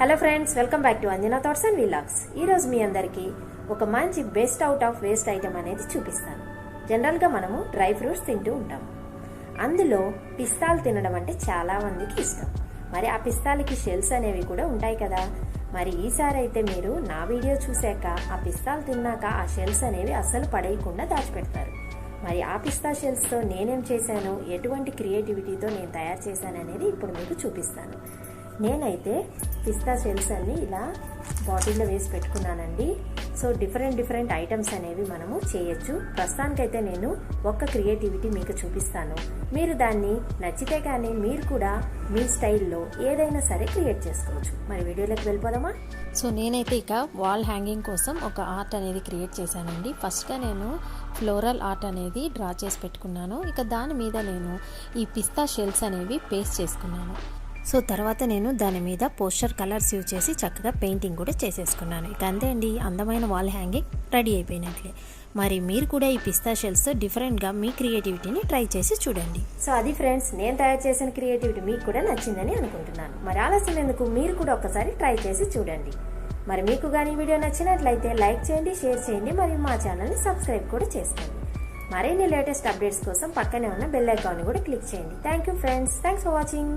Hello friends welcome back to Anjana thoughts and vlogs ఈరోజు మీ అందరికీ ఒక మంచి best out of waste item అనేది చూపిస్తాను. జనరల్గా మనము డ్రై ఫ్రూట్స్ తింటూ ఉంటాం. అందులో పిస్తాలు తినడం అంటే చాలా మందికి ఇష్టం. మరి ఆ పిస్తాలకి షెల్స్ అనేవి కూడా ఉంటాయి కదా. మరి ఈసారి అయితే మీరు నా వీడియో చూశాక ఆ పిస్తాలు తిన్నాక ఆ షెల్స్ అనేవి అస్సలు పడేయకుండా దాచిపెడతారు. మరి ఆ పిస్తా షెల్స్తో నేనేం చేశాను? ఎటువంటి క్రియేటివిటీతో నేను తయారు చేశాను అనేది ఇప్పుడు మీకు చూపిస్తాను. నేనైతే పిస్తా షెల్స్ అన్ని ఇలా బాటిల్లో వేసి పెట్టుకున్నానండి. సో డిఫరెంట్ డిఫరెంట్ ఐటమ్స్ అనేవి మనము చేయొచ్చు. ప్రస్తుతానికైతే నేను ఒక్క క్రియేటివిటీ మీకు చూపిస్తాను. మీరు దాన్ని నచ్చితే కానీ మీరు కూడా మీ స్టైల్లో ఏదైనా సరే క్రియేట్ చేసుకోవచ్చు. మరి వీడియోలోకి వెళ్ళిపోదామా? సో నేనైతే ఇక వాల్ హ్యాంగింగ్ కోసం ఒక ఆర్ట్ అనేది క్రియేట్ చేశానండి. ఫస్ట్గా నేను ఫ్లోరల్ ఆర్ట్ అనేది డ్రా చేసి పెట్టుకున్నాను. ఇక దాని మీద నేను ఈ పిస్తా షెల్స్ అనేవి పేస్ట్ చేసుకున్నాను. సో తర్వాత నేను దాని మీద పోస్టర్ కలర్స్ యూజ్ చేసి చక్కగా పెయింటింగ్ కూడా చేసేసుకున్నాను. ఇక అంతే అండి అందమైన వాల్ హ్యాంగింగ్ రెడీ అయిపోయినట్లే. మరి మీరు కూడా ఈ పిస్తా షెల్స్తో డిఫరెంట్గా మీ క్రియేటివిటీని ట్రై చేసి చూడండి. సో అది ఫ్రెండ్స్ నేను తయారు చేసిన క్రియేటివిటీ మీకు కూడా నచ్చిందని అనుకుంటున్నాను. మరి ఆలస్యం ఎందుకు? మీరు కూడా ఒకసారి ట్రై చేసి చూడండి. మరి మీకు కానీ వీడియో నచ్చినట్లయితే లైక్ చేయండి షేర్ చేయండి మరియు మా ఛానల్ని సబ్స్క్రైబ్ కూడా చేసుకోండి. మరిన్ని లేటెస్ట్ అప్డేట్స్ కోసం పక్కనే ఉన్న బెల్ ఐకాన్ కూడా క్లిక్ చేయండి. Thank you friends. Thanks for watching.